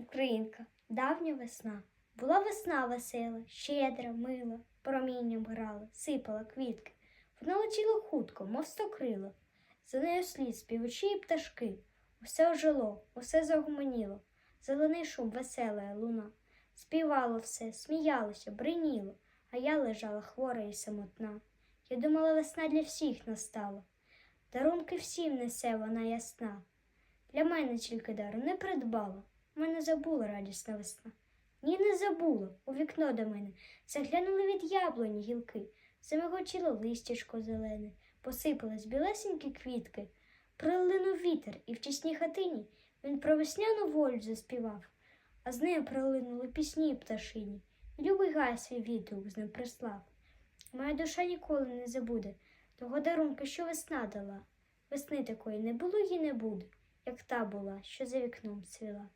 Українка, давня весна. Була весна весела, щедра, мила, промінням грала, сипала квітки. Вона летіла хутко, мов стокрило. За нею слід співучі і пташки. Усе ожило, усе загуманіло. Зелений шум, весела луна. Співало все, сміялося, бриніло, а я лежала хвора і самотна. Я думала, весна для всіх настала. Дарунки всім несе вона ясна. Для мене тільки дару не придбала. Мене забула радісна весна. Ні, не забула. У вікно до мене заглянули від яблуні гілки, замиготіло листячко зелене, посипались білесенькі квітки. Пролинув вітер, і в тісній хатині він про весняну волю заспівав, а з нею пролинули пісні пташині, любий гай свій відгук з ним прислав. Моя душа ніколи не забуде того дарунка, що весна дала. Весни такої не було і не буде, як та була, що за вікном цвіла.